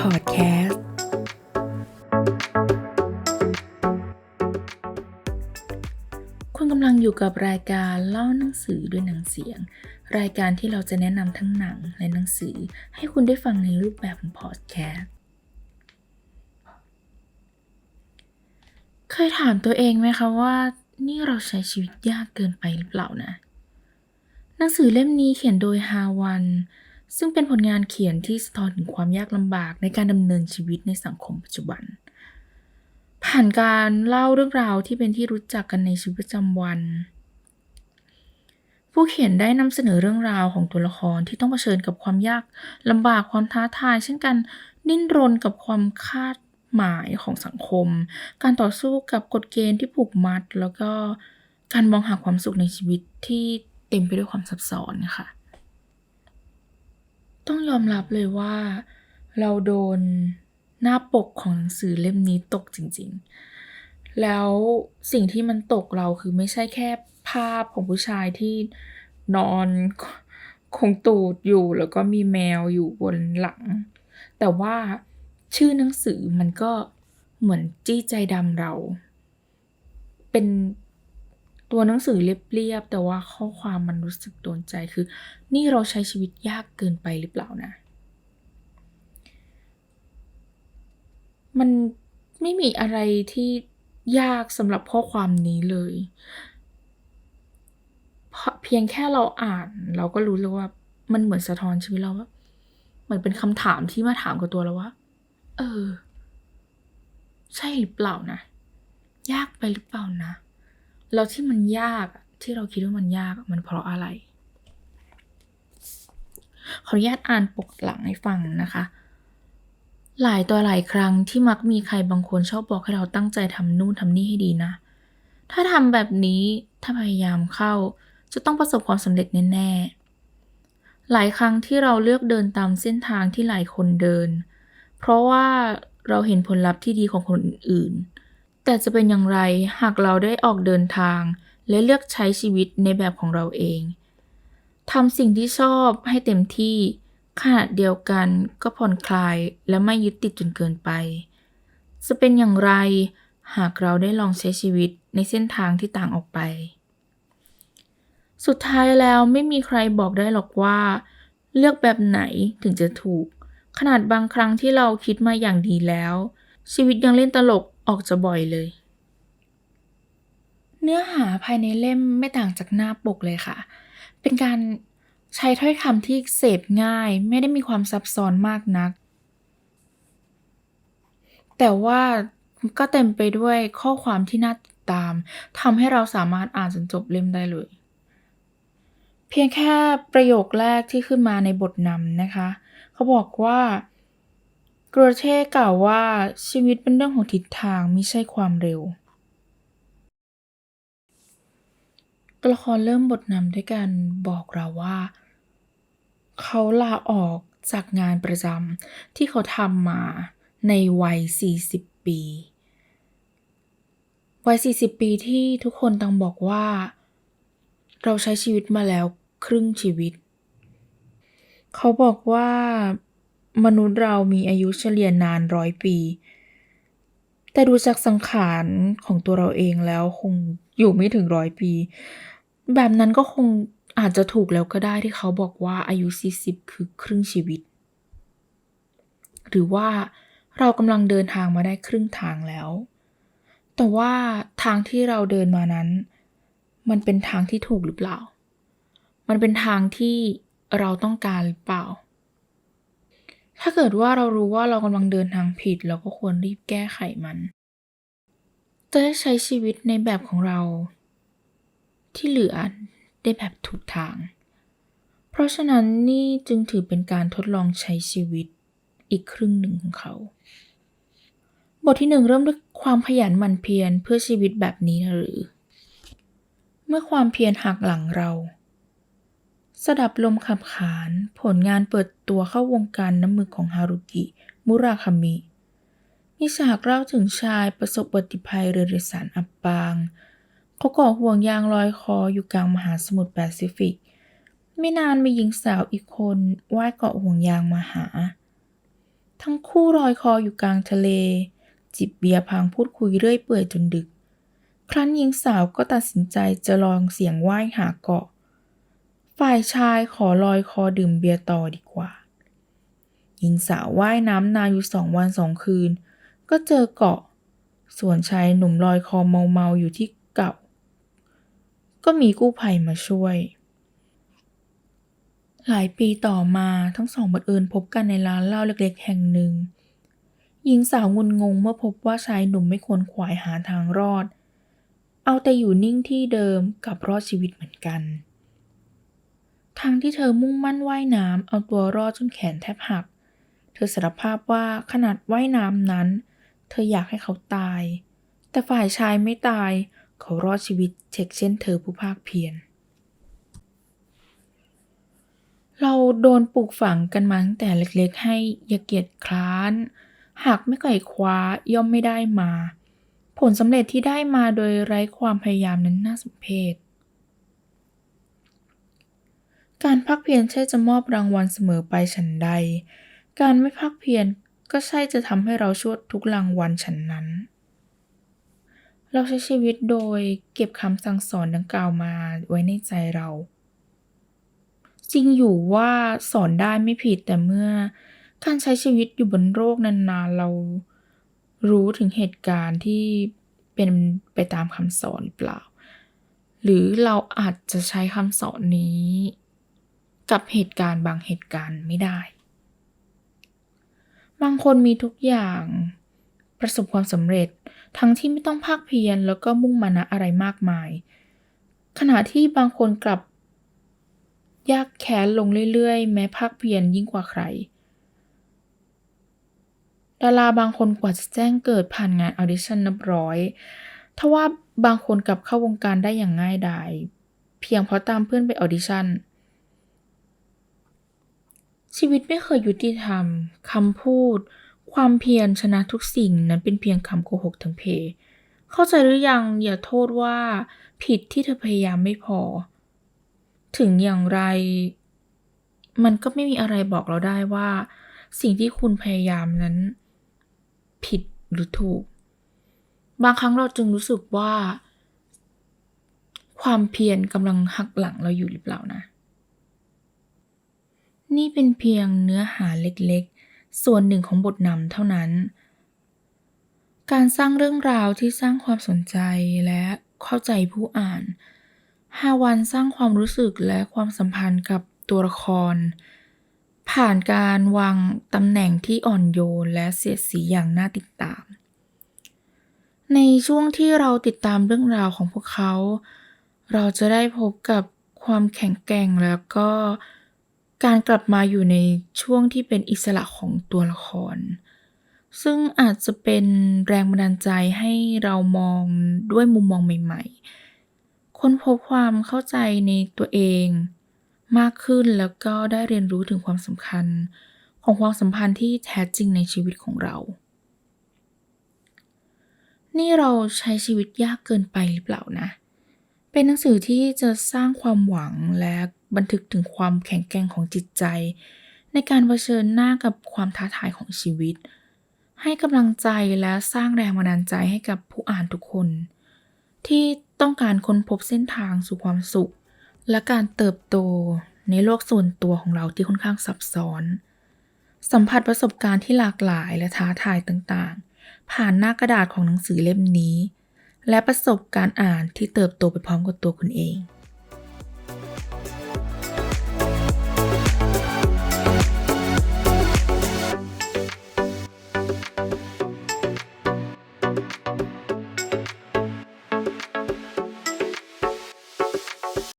พอดแคสต์ คุณกำลังอยู่กับรายการเล่าหนังสือด้วยหนังเสียง รายการที่เราจะแนะนำทั้งหนังและหนังสือ ให้คุณได้ฟังในรูปแบบของพอดแคสต์ เคยถามตัวเองไหมคะว่านี่เราใช้ชีวิตยากเกินไปหรือเปล่านะ หนังสือเล่มนี้เขียนโดยฮาวัน ซึ่งเป็นผลงานเขียนที่สะท้อนถึงความยากลำบากในการดำเนินชีวิตในสังคมปัจจุบัน ผ่านการเล่าเรื่องราวที่เป็นที่รู้จักกันในชีวิตประจำวัน ผู้เขียนได้นำเสนอเรื่องราวของตัวละครที่ต้องเผชิญกับความยากลำบากความท้าทาย เช่นกันดิ้นรนกับความคาดหมายของสังคม การต่อสู้กับกฎเกณฑ์ที่ผูกมัด แล้วก็การมองหาความสุขในชีวิตที่เต็มไปด้วยความซับซ้อนค่ะ ต้องยอมรับเลยว่า เราโดนหน้าปกของหนังสือเล่มนี้ตกจริง ๆ แล้วสิ่งที่มันตกเราคือไม่ใช่แค่ภาพของผู้ชายที่นอนคงตูดอยู่แล้วก็มีแมวอยู่บนหลัง แต่ว่าชื่อหนังสือมันก็เหมือนจี้ใจดำเรา เป็น ตัวหนังสือเรียบๆแต่ว่าข้อความมันรู้สึกโดนใจคือ นี่เราใช้ชีวิตยากเกินไปหรือเปล่านะ มันไม่มีอะไรที่ยากสำหรับข้อความนี้เลย เพราะเพียงแค่เราอ่าน เราก็รู้เลยว่า มันเหมือนสะท้อนชีวิตเราว่าเหมือนเป็นคำถามที่มาถามกับตัวเราว่า เออ ใช่หรือเปล่านะ ยากไปหรือเปล่านะ แล้วที่มันยากที่เราคิดว่ามันยากมันเพราะอะไร ขออนุญาตอ่านปกหลังให้ฟังนะคะ หลายต่อหลายครั้งที่มักมีใครบางคนชอบบอกให้เราตั้งใจทำนู่นทำนี่ให้ดีนะ ถ้าทำแบบนี้ถ้าพยายามเข้า จะต้องประสบความสำเร็จแน่ๆ หลายครั้งที่เราเลือกเดินตามเส้นทางที่หลายคนเดิน เพราะว่าเราเห็นผลลัพธ์ที่ดีของคนอื่นๆ แต่จะเป็นอย่างไรหากเราได้ออกเดินทาง และเลือกใช้ชีวิตในแบบของเราเองทำสิ่งที่ชอบให้เต็มที่ขณะเดียวกันก็ผ่อนคลายและไม่ยึดติดจนเกินไป จะเป็นอย่างไรหากเราได้ลองใช้ชีวิตในเส้นทางที่ต่างออกไป สุดท้ายแล้วไม่มีใครบอกได้หรอกว่า เลือกแบบไหนถึงจะถูก ขนาดบางครั้งที่เราคิดมาอย่างดีแล้ว ชีวิตยังเล่นตลก ออกจะบ่อยเลย เนื้อหาภายในเล่มไม่ต่างจากหน้าปกเลยค่ะ เป็นการใช้ถ้อยคำที่เสพง่าย ไม่ได้มีความซับซ้อนมากนัก แต่ว่าก็เต็มไปด้วยข้อความที่น่าติดตามทำให้เราสามารถอ่านจนจบเล่มได้เลย เพียงแค่ประโยคแรกที่ขึ้นมาในบทนำนะคะ เขาบอกว่า กรเช่กล่าวว่าชีวิตเป็นเรื่องของทิศทางไม่ใช่ความเร็ว ตัวละครเริ่มบทนำด้วยการบอกเราว่า เขาลาออกจากงานประจำที่เขาทำมาในวัย 40 ปี วัย 40 ปีที่ทุกคนต่างบอกว่า เราใช้ชีวิตมาแล้วครึ่งชีวิต เขาบอกว่า มนุษย์เรามีอายุเฉลี่ยนานร้อยปี แต่ดูจากสังขารของตัวเราเองแล้วคงอยู่ไม่ถึงร้อยปี แบบนั้นก็คงอาจจะถูกแล้วก็ได้ที่เขาบอกว่าอายุ 40 คือครึ่งชีวิต หรือว่าเรากำลังเดินทางมาได้ครึ่งทางแล้ว แต่ว่าทางที่เราเดินมานั้น มันเป็นทางที่ถูกหรือเปล่า มันเป็นทางที่เราต้องการหรือเปล่า ถ้าเกิดว่าเรารู้ว่าเรากำลังเดินทางผิด เราก็ควรรีบแก้ไขมันจะได้ใช้ชีวิตในแบบของเรา ที่เหลือได้แบบถูกทาง เพราะฉะนั้นนี่จึงถือเป็นการทดลองใช้ชีวิตอีกครึ่งหนึ่งของเขา บทที่หนึ่งเริ่มด้วยความขยันหมั่นเพียรเพื่อชีวิตแบบนี้นะหรือ เมื่อความเพียรหักหลังเรา สดับลมขับขาน ผลงานเปิดตัวเข้าวงการน้ำมือของฮารุกิ มุราคามิ มีฉากเล่าถึงชายประสบอุบัติภัยเรือโดยสารอับปาง เขาก่อห่วงยางลอยคออยู่กลางมหาสมุทรแปซิฟิก ไม่นานมีหญิงสาวอีกคนว่ายเกาะห่วงยางมาหา ทั้งคู่ลอยคออยู่กลางทะเล จิบเบียร์พังพูดคุยเรื่อยเปื่อยจนดึก ครั้นหญิงสาวก็ตัดสินใจจะลองเสียงว่ายหาเกาะ ฝ่ายชายขอลอยคอดื่มเบียร์ต่อดีกว่า หญิงสาวว่ายน้ำนานอยู่สองวันสองคืน ก็เจอเกาะ ส่วนชายหนุ่มลอยคอเมาๆอยู่ที่เก่า ก็มีกู้ภัยมาช่วย หลายปีต่อมาทั้งสองบังเอิญพบกันในร้านเหล้าเล็กๆ แห่งหนึ่ง หญิงสาวงุนงงเมื่อพบว่าชายหนุ่มไม่ควรขวายหาทางรอด เอาแต่อยู่นิ่งที่เดิมกับรอดชีวิตเหมือนกัน ทั้งที่เธอมุ่งมั่นว่ายน้ำเอาตัวรอดจนแขนแทบหัก เธอสารภาพว่าขนาดว่ายน้ำนั้น เธออยากให้เขาตาย แต่ฝ่ายชายไม่ตาย เขารอดชีวิตเช็กเช่นเธอผู้ภาคเพียรเราโดนปลูกฝังกันมาตั้งแต่เล็กๆ ให้อย่าเกียจคร้าน หากไม่ไขว่คว้าย่อมไม่ได้มา ผลสำเร็จที่ได้มาโดยไร้ความพยายามนั้นน่าสมเพช การพักเพียรใช่จะมอบรางวัลเสมอไปฉันใด การไม่พักเพียรก็ใช่จะทำให้เราชดทุกรางวัลฉันนั้น เราใช้ชีวิตโดยเก็บคำสั่งสอนดังกล่าวมาไว้ในใจเรา จริงอยู่ว่าสอนได้ไม่ผิดแต่เมื่อการใช้ชีวิตอยู่บนโลกนานๆ เรารู้ถึงเหตุการณ์ที่เป็นไปตามคำสอนหรือเปล่า หรือเราอาจจะใช้คำสอนนี้ กับเหตุการณ์บางเหตุการณ์ไม่ได้ บางคนมีทุกอย่างประสบความสำเร็จทั้งที่ไม่ต้องภาคเพียรแล้วก็มุ่งมานะอะไรมากมาย ขณะที่บางคนกลับ ยากแค้นลงเรื่อยๆ แม้ภาคเพียรยิ่งกว่าใครดาราบางคนกว่าจะแจ้งเกิดผ่านงานออดิชั่นนับร้อยทว่าบางคนกลับเข้าวงการได้อย่างง่ายดาย เพียงเพราะตามเพื่อนไปออดิชั่น ชีวิตไม่เคยยุติธรรม คำพูด ความเพียรชนะทุกสิ่งนั้นเป็นเพียงคำโกหกทั้งเพ เข้าใจหรือยังอย่าโทษว่า ผิดที่เธอพยายามไม่พอ ถึงอย่างไร มันก็ไม่มีอะไรบอกเราได้ว่า สิ่งที่คุณพยายามนั้น ผิดหรือถูก บางครั้งเราจึงรู้สึกว่า ความเพียรกำลังหักหลังเราอยู่หรือเปล่านะ นี่เป็นเพียงเนื้อหาเล็กๆ ส่วนหนึ่งของบทนำเท่านั้น การสร้างเรื่องราวที่สร้างความสนใจและเข้าใจผู้อ่านฮาวันสร้างความรู้สึกและความสัมพันธ์กับตัวละคร ผ่านการวางตำแหน่งที่อ่อนโยนและเสียดสีอย่างน่าติดตาม ในช่วงที่เราติดตามเรื่องราวของพวกเขา เราจะได้พบกับความแข็งแกร่งแล้วก็ การกลับมาอยู่ในช่วงที่เป็นอิสระของตัวละคร ซึ่งอาจจะเป็นแรงบันดาลใจให้เรามองด้วยมุมมองใหม่ ๆ ค้นพบความเข้าใจในตัวเองมากขึ้นแล้วก็ได้เรียนรู้ถึงความสำคัญของความสัมพันธ์ที่แท้จริงในชีวิตของเรา นี่เราใช้ชีวิตยากเกินไปหรือเปล่านะ เป็นหนังสือที่จะสร้างความหวังและ บันทึกถึงความแข็งแกร่งของจิตใจ ในการเผชิญหน้ากับความท้าทายของชีวิต ให้กำลังใจและสร้างแรงบันดาลใจให้กับผู้อ่านทุกคน ที่ต้องการค้นพบเส้นทางสู่ความสุข และการเติบโตในโลกส่วนตัวของเราที่ค่อนข้างซับซ้อน สัมผัสประสบการณ์ที่หลากหลายและท้าทายต่างๆ ผ่านหน้ากระดาษของหนังสือเล่มนี้ และประสบการณ์อ่านที่เติบโตไปพร้อมกับตัวคุณเอง